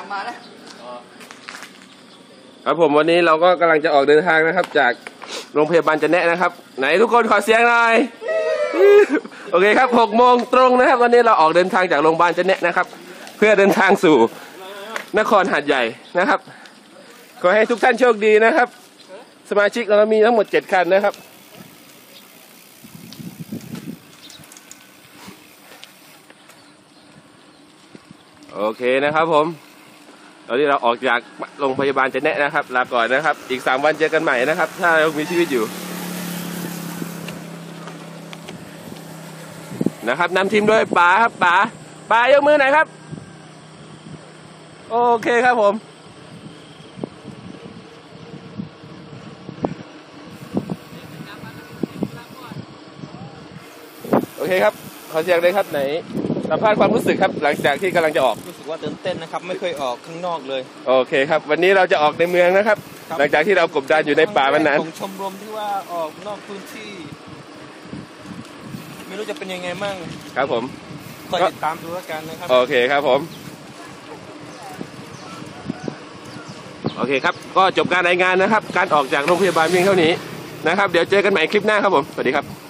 ามมานะครับผมวันนี้เราก็กำลังจะออกเดินทางนะครับ จากโรงพยาบาลจะแนะนะครับ ไหนทุกคนขอเสียงหน่อยโอเคครับหกโมงตรงนะครับ วันนี้เราออกเดินทางจากโรงพยาบาลจะแนะนะครับ เพื่อเดินทางสู่นครหาดใหญ่นะครับ ขอให้ทุกท่านโชคดีนะครับ สมาชิกเรามีทั้งหมดเจ็ดคันนะครับโอเคนะครับผม ตอนนี้เราออกจากโรงพยาบาลจะแนะนะครับ ลาก่อนนะครับ อีกสามวันเจอกันใหม่นะครับ ถ้าเรามีชีวิตอยู่ นะครับนำทีมโดยป๋าครับป๋าป๋ายกมือหน่อยครับ โอเคครับผมโอเคครับ ขอเสียงเลยครับไหน สัมภาษณ์ความรู้สึกครับหลังจากที่กำลังจะออก รู้สึกว่าตื่นเต้นนะครับ ไม่เคยออกข้างนอกเลย โอเคครับ วันนี้เราจะออกในเมืองนะครับ ครับ หลังจากที่เรากบดานอยู่ในป่ามานานของชมรมที่ว่าออกนอกพื้นที่ ไม่รู้จะเป็นยังไงมั่งครับผมคอยติดตามดูแล้วกันนะครับ โอเคครับผม โอเคครับ ก็จบการรายงานนะครับ การออกจากโรงพยาบาลเพียงเท่านี้นะครับ เดี๋ยวเจอกันใหม่คลิปหน้าครับผม สวัสดีครับ